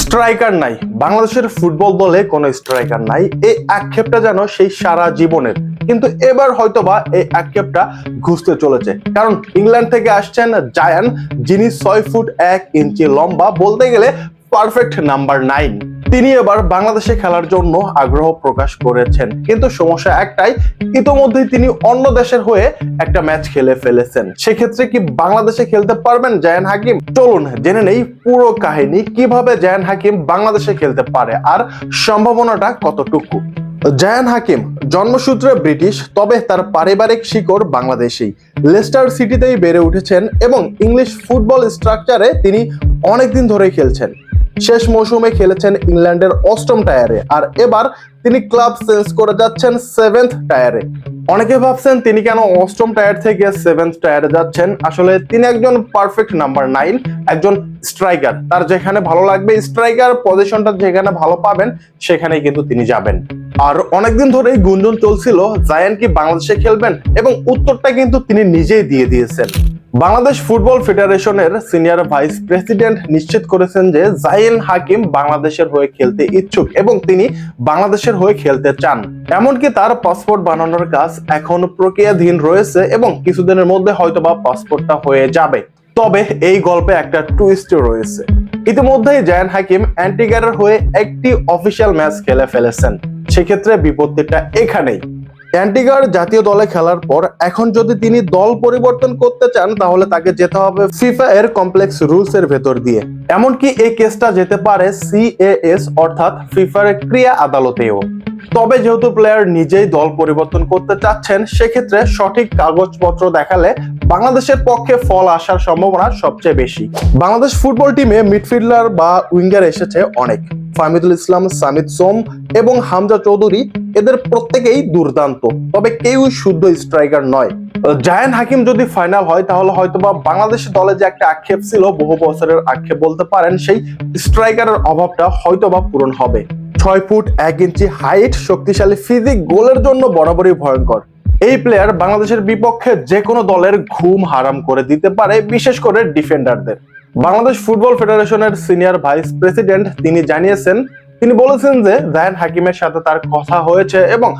Striker নাই। বাংলাদেশের football দলে কোনো স্ট্রাইকার নাই। এই আক্ষেপটা যেন সেই সারা জীবনের। কিন্তু এবার হয়তোবা এই আক্ষেপটা ঘুষতে চলেছে। কারণ ইংল্যান্ড থেকে আসছেন জায়ান, যিনি ছয় ফুট এক ইঞ্চি লম্বা। বলতে গেলে পারফেক্ট নাম্বার নাইন তিনি এবার বাংলাদেশে খেলার জন্য আগ্রহ প্রকাশ করেছেন। কিন্তু সমস্যা একটাই, ইতোমধ্যেই তিনি অন্য দেশের হয়ে একটা ম্যাচ খেলে ফেলেছেন। সেক্ষেত্রে কি বাংলাদেশে খেলতে পারবেন জায়ান হাকিম? চলুন জেনে নেই পুরো কাহিনী, কীভাবে জায়ান হাকিম বাংলাদেশে খেলতে পারে আর সম্ভাবনাটা কতটুকু? জায়ান হাকিম জন্মসূত্রে ব্রিটিশ, তবে তার পারিবারিক শিকড় বাংলাদেশি লেস্টার সিটিতেই বেড়ে উঠেছেন এবং ইংলিশ ফুটবল স্ট্রাকচারে তিনি অনেকদিন ধরেই খেলছেন। শেষ মৌসুমে খেলেছেন ইংল্যান্ডের অষ্টম টায়ারে আর এবার তিনি ক্লাব চেঞ্জ করে যাচ্ছেন সেভেন্থ টায়ারে। অনেকে ভাবছেন তিনি কেন অষ্টম টায়ার থেকে সেভেন্থ টায়ারে যাচ্ছেন? আসলে তিনি একজন পারফেক্ট নাম্বার নাইন একজন স্ট্রাইকার তার যেখানে ভালো লাগবে স্ট্রাইকার পজিশনটা যেখানে ভালো পাবেন সেখানে কিন্তু তিনি যাবেন। আর অনেকদিন ধরেই গুঞ্জন চলছিল জায়ান কি বাংলাদেশে খেলবেন? এবং উত্তরটা কিন্তু তিনি নিজেই দিয়ে দিয়েছেন। বাংলাদেশ ফুটবল ফেডারেশনের সিনিয়র ভাইস প্রেসিডেন্ট নিশ্চিত করেছেন যে জাইন হাকিম বাংলাদেশের হয়ে খেলতে ইচ্ছুক এবং তিনি বাংলাদেশের হয়ে খেলতে চান। এমনকি তার পাসপোর্ট বানানোর কাজ এখন প্রক্রিয়াধীন রয়েছে এবং কিছুদিনের মধ্যে হয়তোবা পাসপোর্টটা হয়ে যাবে। তবে এই গল্পে একটা টুইস্ট রয়েছে। ইতিমধ্যেই জায়ান হাকিম অ্যান্টিগারের হয়ে একটি অফিসিয়াল ম্যাচ খেলে ফেলেছেন। সেক্ষেত্রে বিপত্তিটা এখানেই। অ্যান্টিগার জাতীয় দলে খেলার পর এখন যদি তিনি দল পরিবর্তন করতে চান, তাহলে তাকে যেতে হবে ফিফা এর কমপ্লেক্স রুলস এর ভেতর দিয়ে। এমনকি এই কেসটা যেতে পারে সিএএস, অর্থাৎ ফিফার ক্রিয়া আদালতেও। তবে যেহেতু প্লেয়ার নিজেই দল পরিবর্তন করতে চাচ্ছেন, সেক্ষেত্রে সঠিক কাগজপত্র দেখালে বাংলাদেশের পক্ষে ফল আসার সম্ভাবনা সবচেয়ে বেশি। বাংলাদেশ ফুটবল টিমে মিডফিল্ডার বা উইঙ্গার এসেছে অনেক। ফাহমিদুল ইসলাম, সামিদ সোম এবং হামজা চৌধুরী এদের প্রত্যেকেই দুর্দান্ত। তবে কেউই শুদ্ধ স্ট্রাইকার নয়। জায়ান হাকিম যদি ফাইনাল হয়, তাহলে হয়তোবা বাংলাদেশ দলে যে একটা আক্ষেপ ছিল, বহু বছরের আক্ষেপ বলতে পারেন, সেই স্ট্রাইকারের অভাবটা হয়তোবা পূরণ হবে। ছয় ফুট এক ইঞ্চি হাইট, শক্তিশালী ফিজিক, গোলের জন্য বরাবরই ভয়ঙ্কর। এই প্লেয়ার বাংলাদেশের বিপক্ষে যে কোনো দলের ঘুম হারাম করে দিতে পারে, বিশেষ করে ডিফেন্ডারদের বাংলাদেশ ফুটবল ফেডারেশনের সিনিয়র ভাইস প্রেসিডেন্ট তিনি জানিয়েছেন, তিনি বলেছেন যে জায়ান হাকিমের সাথে তার কথা হয়েছে এবং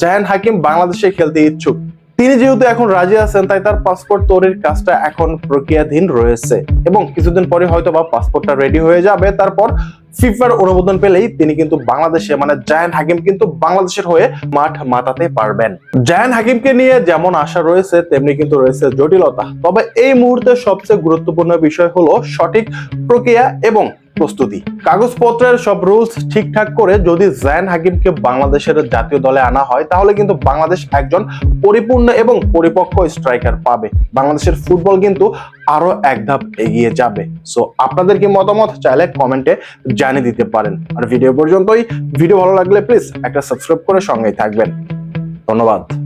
জায়ান হাকিম বাংলাদেশে খেলতে ইচ্ছুক। তিনি যেহেতু এখন রাজি আছেন, তাই তার পাসপোর্ট তৈরির কাজটা এখন প্রক্রিয়াধীন রয়েছে। এবং কিছুদিন পরে হয়তো বা পাসপোর্টটা রেডি হয়ে যাবে। তারপর ফিফার অনুমোদন পেলেই তিনি কিন্তু বাংলাদেশে মানে জায়ান হাকিম কিন্তু বাংলাদেশের হয়ে মাঠ মাতাতে পারবেন। জায়ান হাকিমকে নিয়ে যেমন আশা রয়েছে, তেমনি কিন্তু রয়েছে জটিলতা। তবে এই মুহূর্তে সবচেয়ে গুরুত্বপূর্ণ বিষয় হলো সঠিক প্রক্রিয়া এবং প্রস্তুতি। কাগজপত্রের সব রুলস ঠিকঠাক করে যদি জায়ান হাকিমকে বাংলাদেশের জাতীয় দলে আনা হয়, তাহলে কিন্তু বাংলাদেশ একজন পরিপূর্ণ এবং পরিপক্ক স্ট্রাইকার পাবে। বাংলাদেশের ফুটবল কিন্তু আরও এক ধাপ এগিয়ে যাবে। সো আপনাদের কি মতামত? চাইলে কমেন্টে জানিয়ে দিতে পারেন। আর ভিডিও পর্যন্তই। ভিডিও ভালো লাগলে প্লিজ একটা সাবস্ক্রাইব করে সঙ্গেই থাকবেন। ধন্যবাদ।